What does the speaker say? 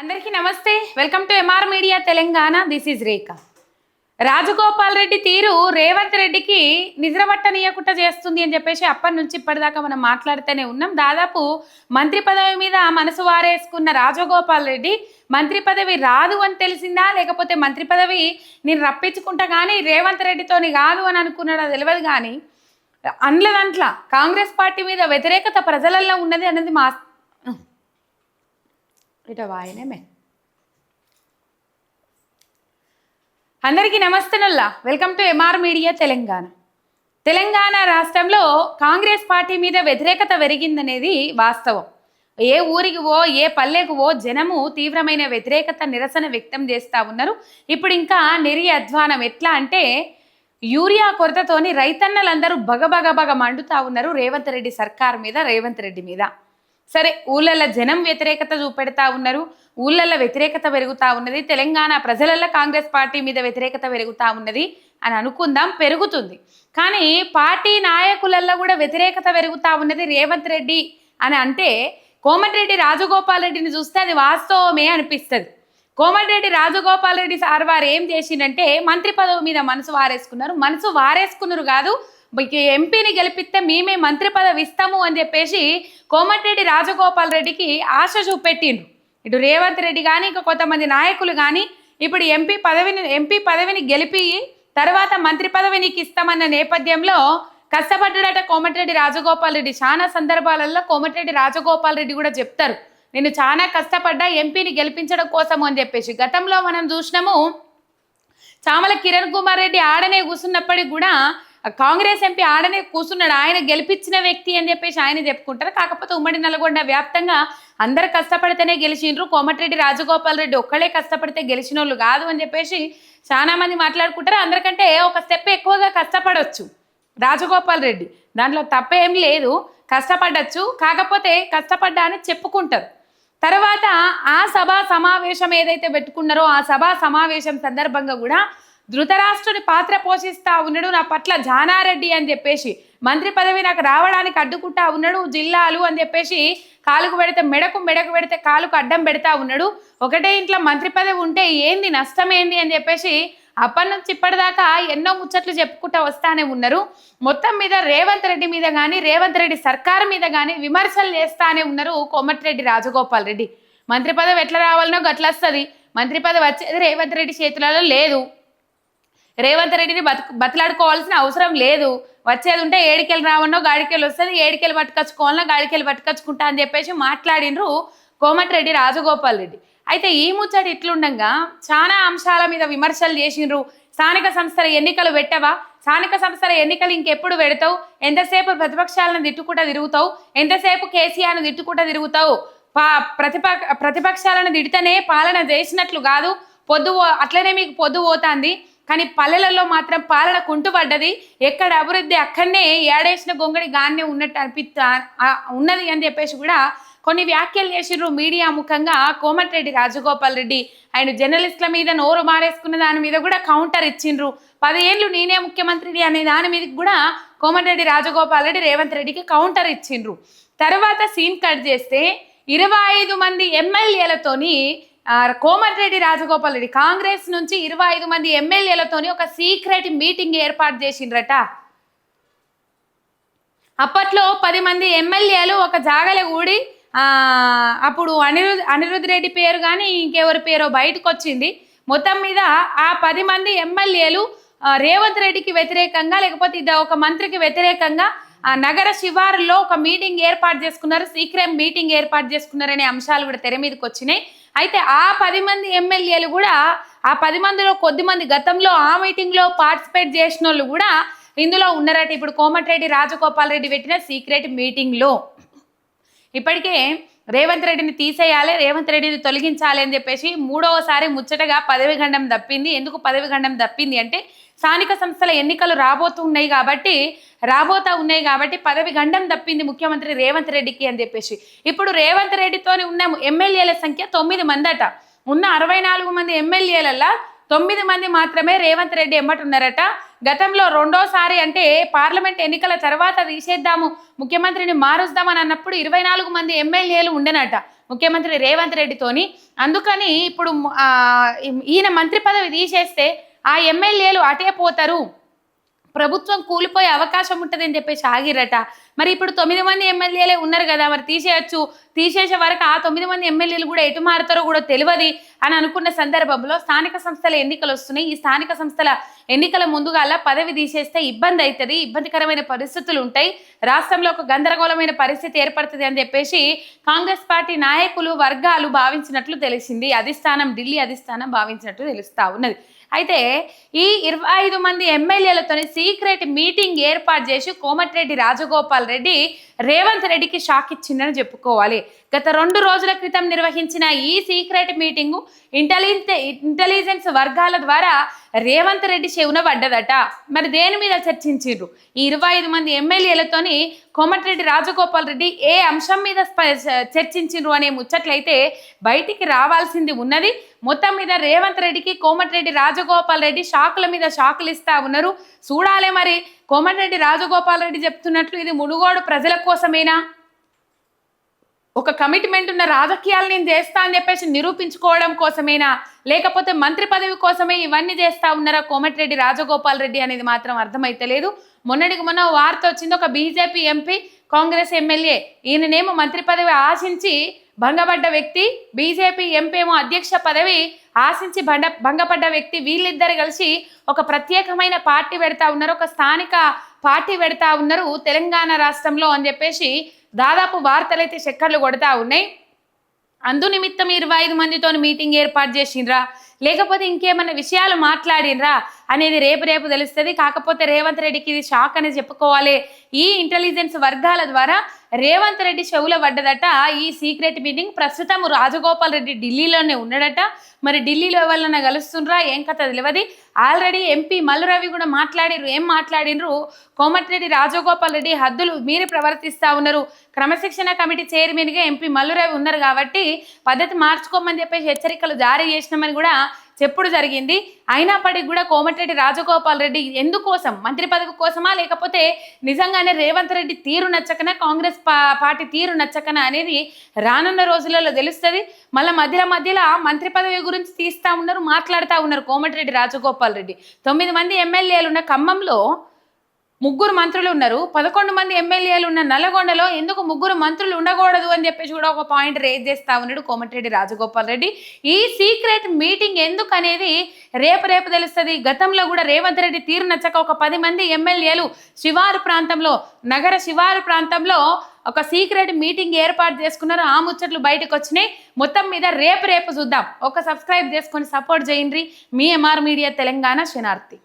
అందరికీ నమస్తే. Welcome to MR media Telangana this is Rekha Rajagopal Reddy తీరు రేవంత్ రెడ్డికి నిద్రపట్టనీయకుండా చేస్తుంది అని చెప్పేసి అప్పటి నుంచి ఇప్పటిదాకా మనం మాట్లాడుతూనే ఉన్నాం. దాదాపు మంత్రి పదవి మీద మనసు వారేసుకున్న రాజగోపాల్ రెడ్డి మంత్రి పదవి రాదు అని తెలిసిందా? లేకపోతే మంత్రి పదవి నేను రప్పించుకుంటా కానీ రేవంత్ రెడ్డితోని కాదు అని అనుకున్నాడా? తెలియదు కానీ అందులో దాంట్లో కాంగ్రెస్ పార్టీ మీద వ్యతిరేకత ప్రజలలో ఉన్నది అనేది మా ఇట వాయనమే అందరికీ నమస్తేనుల్లా. Welcome to MR media Telangana. Telangana రాష్ట్రంలో కాంగ్రెస్ పార్టీ మీద వ్యతిరేకత పెరిగిందనేది వాస్తవం. ఏ ఊరికి ఓ ఏ పల్లెకు ఓ జనము తీవ్రమైన వ్యతిరేకత నిరసన వ్యక్తం చేస్తూ ఉన్నారు. ఇప్పుడు ఇంకా నెరి అధ్వానం ఎట్లా అంటే యూరియా కొరతతోని రైతన్నలందరూ బగబగబగ మండుతా ఉన్నారు రేవంత్ రెడ్డి సర్కార్ మీద రేవంత్ రెడ్డి మీద. సరే ఊళ్ళల్లో జనం వ్యతిరేకత చూపెడతా ఉన్నారు ఊళ్ళల్లో వ్యతిరేకత పెరుగుతా ఉన్నది తెలంగాణ ప్రజలల్లో కాంగ్రెస్ పార్టీ మీద వ్యతిరేకత పెరుగుతా ఉన్నది అని అనుకుందాం పెరుగుతుంది. కానీ పార్టీ నాయకులల్లో కూడా వ్యతిరేకత పెరుగుతా ఉన్నది రేవంత్ రెడ్డి అని అంటే కోమటిరెడ్డి రాజగోపాల్ రెడ్డిని చూస్తే అది వాస్తవమే అనిపిస్తుంది. కోమటిరెడ్డి రాజగోపాల్ రెడ్డి సార్ వారు ఏం చేసిందంటే మంత్రి పదవి మీద మనసు వారేసుకున్నారు. మనసు వారేసుకున్నారు కాదు ఎంపీని గెలిపిస్తే మేమే మంత్రి పదవి ఇస్తాము అని చెప్పేసి కోమటిరెడ్డి రాజగోపాల్ రెడ్డికి ఆశ చూపెట్టిండు ఇటు రేవంత్ రెడ్డి కానీ ఇంకా కొంతమంది నాయకులు కానీ ఇప్పుడు ఎంపీ పదవిని ఎంపీ పదవిని గెలిపి తర్వాత మంత్రి పదవి నీకు ఇస్తామన్న నేపథ్యంలో కష్టపడ్డాడట కోమటిరెడ్డి రాజగోపాల్ రెడ్డి. చాలా సందర్భాలలో కోమటిరెడ్డి రాజగోపాల్ రెడ్డి కూడా చెప్తారు. నేను చాలా కష్టపడ్డా ఎంపీని గెలిపించడం కోసము అని చెప్పేసి. గతంలో మనం చూసినాము చామల కిరణ్ కుమార్ రెడ్డి ఆడనే కూర్చున్నప్పటికి కూడా కాంగ్రెస్ ఎంపీ ఆడనే కూర్చున్నాడు ఆయన గెలిపించిన వ్యక్తి అని చెప్పేసి ఆయన చెప్పుకుంటారు. కాకపోతే ఉమ్మడి నల్గొండ వ్యాప్తంగా అందరు కష్టపడితేనే గెలిచిండ్రు. కోమటిరెడ్డి రాజగోపాల్ రెడ్డి ఒక్కడే కష్టపడితే గెలిచిన వాళ్ళు కాదు అని చెప్పేసి చాలా మంది మాట్లాడుకుంటారు. అందరికంటే ఒక స్టెప్ ఎక్కువగా కష్టపడవచ్చు రాజగోపాల్ రెడ్డి. దాంట్లో తప్పేం లేదు. కష్టపడచ్చు. కాకపోతే కష్టపడ్డా అని చెప్పుకుంటారు. తర్వాత ఆ సభా సమావేశం ఏదైతే పెట్టుకున్నారో ఆ సభా సమావేశం సందర్భంగా కూడా ధృతరాష్ట్రుని పాత్ర పోషిస్తా ఉన్నాడు నా పట్ల జానారెడ్డి అని చెప్పేసి మంత్రి పదవి నాకు రావడానికి అడ్డుకుంటా ఉన్నాడు జిల్లాలు అని చెప్పేసి కాలుకు పెడితే మెడకు మెడకు పెడితే కాలుకు అడ్డం పెడతా ఉన్నాడు. ఒకటే ఇంట్లో మంత్రి పదవి ఉంటే ఏంది నష్టం ఏంది అని చెప్పేసి అప్పటి నుంచి ఇప్పటిదాకా ఎన్నో ముచ్చట్లు చెప్పుకుంటూ వస్తానే ఉన్నారు. మొత్తం మీద రేవంత్ రెడ్డి మీద కానీ రేవంత్ రెడ్డి సర్కారు మీద కానీ విమర్శలు చేస్తానే ఉన్నారు కోమటిరెడ్డి రాజగోపాల్ రెడ్డి. మంత్రి పదవి ఎట్లా రావాలనో గట్ల వస్తుంది మంత్రి పదవి వచ్చేది రేవంత్ రెడ్డి చేతులలో లేదు. రేవంత్ రెడ్డిని బతు బతలాడుకోవాల్సిన అవసరం లేదు. వచ్చేది ఉంటే ఏడికెళ్ళి రావన్నో గాడికెళ్ళి వస్తుంది ఏడికెళ్ళి పట్టుకొచ్చుకోవాలన్నా గాడికెళ్ళి పట్టుకొచ్చుకుంటా అని చెప్పేసి మాట్లాడినరు కోమటిరెడ్డి రాజగోపాల్ రెడ్డి. అయితే ఈ ముచ్చటి ఇట్లుండగా చాలా అంశాల మీద విమర్శలు చేసిండ్రు. స్థానిక సంస్థల ఎన్నికలు పెట్టవా? స్థానిక సంస్థల ఎన్నికలు ఇంకెప్పుడు పెడతావు? ఎంతసేపు ప్రతిపక్షాలను తిట్టుకుంటా తిరుగుతావు? ఎంతసేపు కేసీఆర్ను తిట్టుకుంటా తిరుగుతావు? పా ప్రతిపక్ష ప్రతిపక్షాలను తిడితేనే పాలన చేసినట్లు కాదు. పొద్దు అట్లనే మీకు పొద్దు పోతుంది. కానీ పల్లెలలో మాత్రం పాలన కుంటుపడ్డది. ఎక్కడ అభివృద్ధి అక్కడనే ఏడేసిన గొంగడి గానే ఉన్నట్టు అనిపిస్తా ఉన్నది అని చెప్పేసి కూడా కొన్ని వ్యాఖ్యలు చేసిర్రు మీడియా ముఖంగా కోమటిరెడ్డి రాజగోపాల్ రెడ్డి. ఆయన జర్నలిస్టుల మీద నోరు మారేసుకున్న దాని మీద కూడా కౌంటర్ ఇచ్చిండ్రు. పదేళ్ళు నేనే ముఖ్యమంత్రిని అనే దాని మీద కూడా కోమటిరెడ్డి రాజగోపాల్ రెడ్డి రేవంత్ రెడ్డికి కౌంటర్ ఇచ్చిండ్రు. తర్వాత సీన్ కట్ చేస్తే ఇరవై ఐదు మంది ఎమ్మెల్యేలతోని కోమటిరెడ్డి రాజగోపాల్ రెడ్డి. కాంగ్రెస్ నుంచి ఇరవై ఐదు మంది ఎమ్మెల్యేలతోని ఒక సీక్రెట్ మీటింగ్ ఏర్పాటు చేసిండ్రట. అప్పట్లో పది మంది ఎమ్మెల్యేలు ఒక జాగల కూడి అప్పుడు అనిరుద్ అనిరుద్ రెడ్డి పేరు కానీ ఇంకెవరి పేరో బయటకు వచ్చింది మొత్తం మీద ఆ పది మంది ఎమ్మెల్యేలు రేవంత్ రెడ్డికి వ్యతిరేకంగా లేకపోతే ఇది ఒక మంత్రికి వ్యతిరేకంగా నగర శివారులో ఒక మీటింగ్ ఏర్పాటు చేసుకున్నారు. సీక్రెట్ మీటింగ్ ఏర్పాటు చేసుకున్నారనే అంశాలు కూడా తెర మీదకి వచ్చినాయి అయితే ఆ పది మంది ఎమ్మెల్యేలు కూడా ఆ పది మందిలో కొద్ది మంది గతంలో ఆ మీటింగ్లో పార్టిసిపేట్ చేసిన వాళ్ళు కూడా ఇందులో ఉన్నారట. ఇప్పుడు కోమటిరెడ్డి రాజగోపాల్ రెడ్డి పెట్టిన సీక్రెట్ మీటింగ్లో ఇప్పటికే రేవంత్ రెడ్డిని తీసేయాలి రేవంత్ రెడ్డిని తొలగించాలి అని చెప్పేసి మూడవసారి ముచ్చటగా పదవి గండం దప్పింది. ఎందుకు పదవి గండం దప్పింది అంటే స్థానిక సంస్థల ఎన్నికలు రాబోతున్నాయి కాబట్టి రాబోతా ఉన్నాయి కాబట్టి పదవి గండం తప్పింది ముఖ్యమంత్రి రేవంత్ రెడ్డికి అని చెప్పేసి. ఇప్పుడు రేవంత్ రెడ్డితోనే ఉన్న ఎమ్మెల్యేల సంఖ్య తొమ్మిది మందట. ఉన్న అరవై నాలుగు మంది ఎమ్మెల్యేలల్లా తొమ్మిది మంది మాత్రమే రేవంత్ రెడ్డి ఎమ్మటున్నారట గతంలో రెండోసారి అంటే పార్లమెంట్ ఎన్నికల తర్వాత తీసేద్దాము ముఖ్యమంత్రిని మారుద్దామని అన్నప్పుడు ఇరవై నాలుగు మంది ఎమ్మెల్యేలు ఉండనట ముఖ్యమంత్రి రేవంత్ రెడ్డితోని. అందుకని ఇప్పుడు ఈయన మంత్రి పదవి తీసేస్తే ఆ ఎమ్మెల్యేలు అటే పోతారు. ప్రభుత్వం కూలిపోయే అవకాశం ఉంటుందని చెప్పేసి ఆగిరట. మరి ఇప్పుడు తొమ్మిది మంది ఎమ్మెల్యేలే ఉన్నారు కదా మరి తీసేయచ్చు. తీసేసే వరకు ఆ తొమ్మిది మంది ఎమ్మెల్యేలు కూడా ఎటు మారుతారో కూడా తెలియదు అని అనుకున్న సందర్భంలో స్థానిక సంస్థల ఎన్నికలు వస్తున్నాయి. ఈ స్థానిక సంస్థల ఎన్నికల ముందుగాల పదవి తీసేస్తే ఇబ్బంది అవుతుంది ఇబ్బందికరమైన పరిస్థితులు ఉంటాయి. రాష్ట్రంలో ఒక గందరగోళమైన పరిస్థితి ఏర్పడుతుంది అని చెప్పేసి కాంగ్రెస్ పార్టీ నాయకులు వర్గాలు భావించినట్లు తెలిసింది. అధిష్టానం ఢిల్లీ అధిష్టానం భావించినట్లు తెలుస్తా ఉన్నది. అయితే ఈ ఇరవై ఐదు మంది ఎమ్మెల్యేలతో సీక్రెట్ మీటింగ్ ఏర్పాటు చేసి కోమటిరెడ్డి రాజగోపాల్ రెడ్డి రేవంత్ రెడ్డికి షాక్ ఇచ్చిందని చెప్పుకోవాలి. గత రెండు రోజుల క్రితం నిర్వహించిన ఈ సీక్రెట్ మీటింగు ఇంటెలిజెన్స్ ఇంటెలిజెన్స్ వర్గాల ద్వారా రేవంత్ రెడ్డి చెవున పడ్డదట. మరి దేని మీద చర్చించారు ఈ ఇరవై ఐదు మంది ఎమ్మెల్యేలతోని కోమటిరెడ్డి రాజగోపాల్ రెడ్డి ఏ అంశం మీద చర్చించారు చర్చించిండ్రు అనే ముచ్చట్లయితే బయటికి రావాల్సింది ఉన్నది. మొత్తం మీద రేవంత్ రెడ్డికి కోమటిరెడ్డి రాజగోపాల్ రెడ్డి షాకుల మీద షాకులు ఇస్తా ఉన్నారు. చూడాలి మరి. కోమటిరెడ్డి రాజగోపాల్ రెడ్డి చెప్తున్నట్లు ఇది మునుగోడు ప్రజల కోసమేనా? ఒక కమిట్మెంట్ ఉన్న రాజకీయాలు నేను చేస్తా అని చెప్పేసి నిరూపించుకోవడం కోసమేనా? లేకపోతే మంత్రి పదవి కోసమే ఇవన్నీ చేస్తా ఉన్నారా కోమటిరెడ్డి రాజగోపాల్ రెడ్డి అనేది మాత్రం అర్థమైతలేదు మొన్నటికి మొన్న వార్త వచ్చింది ఒక బీజేపీ ఎంపీ కాంగ్రెస్ ఎమ్మెల్యే ఈయననేమో మంత్రి పదవి ఆశించి భంగపడ్డ వ్యక్తి బీజేపీ ఎంపీ ఏమో అధ్యక్ష పదవి ఆశించి భండ భంగపడ్డ వ్యక్తి వీళ్ళిద్దరు కలిసి ఒక ప్రత్యేకమైన పార్టీ పెడతా ఉన్నారు. ఒక స్థానిక పార్టీ పెడతా ఉన్నారు తెలంగాణ రాష్ట్రంలో అని చెప్పేసి దాదాపు వార్తలు అయితే చక్కర్లు కొడతా ఉన్నాయి. అందు నిమిత్తం ఇరవై ఐదు మందితో మీటింగ్ ఏర్పాటు చేసిండ్రా. లేకపోతే ఇంకేమైనా విషయాలు మాట్లాడినరా అనేది రేపు రేపు తెలుస్తుంది. కాకపోతే రేవంత్ రెడ్డికి ఇది షాక్ అని చెప్పుకోవాలి. ఈ ఇంటెలిజెన్స్ వర్గాల ద్వారా రేవంత్ రెడ్డి చెవుల పడ్డదట. ఈ సీక్రెట్ మీటింగ్ ప్రస్తుతం రాజగోపాల్ రెడ్డి ఢిల్లీలోనే ఉన్నాడట. మరి ఢిల్లీలో ఎవరన్నా కలుస్తుండ్రా? ఏం కథ తెలియదు ఆల్రెడీ ఎంపీ మల్లురవి కూడా మాట్లాడిరు. ఏం మాట్లాడినరు? కోమటిరెడ్డి రాజగోపాల్ రెడ్డి హద్దులు మీరు ప్రవర్తిస్తూ ఉన్నారు. క్రమశిక్షణ కమిటీ చైర్మన్గా ఎంపీ మల్లురవి ఉన్నారు కాబట్టి పద్ధతి మార్చుకోమని చెప్పేసి హెచ్చరికలు జారీ చేసినామని కూడా చెప్పుడు జరిగింది. అయినప్పటికీ కూడా కోమటిరెడ్డి రాజగోపాల్ రెడ్డి ఎందుకోసం? మంత్రి పదవి కోసమా? లేకపోతే నిజంగానే రేవంత్ రెడ్డి తీరు నచ్చకన? కాంగ్రెస్ పా- పార్టీ తీరు నచ్చకన అనేది రానున్న రోజులలో తెలుస్తుంది. మళ్ళీ మధ్యలో మధ్యలో మంత్రి పదవి గురించి తీస్తా ఉన్నారు మాట్లాడుతూ ఉన్నారు కోమటిరెడ్డి రాజగోపాల్ రెడ్డి. తొమ్మిది మంది ఎమ్మెల్యేలు ఉన్న ఖమ్మంలో ముగ్గురు మంత్రులు ఉన్నారు. పదకొండు మంది ఎమ్మెల్యేలు ఉన్న నల్లగొండలో ఎందుకు ముగ్గురు మంత్రులు ఉండకూడదు అని చెప్పేసి కూడా ఒక పాయింట్ రేజ్ చేస్తా ఉన్నాడు కోమటిరెడ్డి రాజగోపాల్ రెడ్డి. ఈ సీక్రెట్ మీటింగ్ ఎందుకు అనేది రేపు రేపు తెలుస్తుంది. గతంలో కూడా రేవంత్ రెడ్డి తీరు నచ్చక ఒక పది మంది ఎమ్మెల్యేలు శివారు ప్రాంతంలో నగర శివారు ప్రాంతంలో ఒక సీక్రెట్ మీటింగ్ ఏర్పాటు చేసుకున్నారు. ఆ ముచ్చట్లు బయటకు వచ్చినాయి. మొత్తం మీద రేపు రేపు చూద్దాం. ఒక సబ్స్క్రైబ్ చేసుకొని సపోర్ట్ చేయండి. మీ ఎంఆర్ మీడియా తెలంగాణ శనార్థి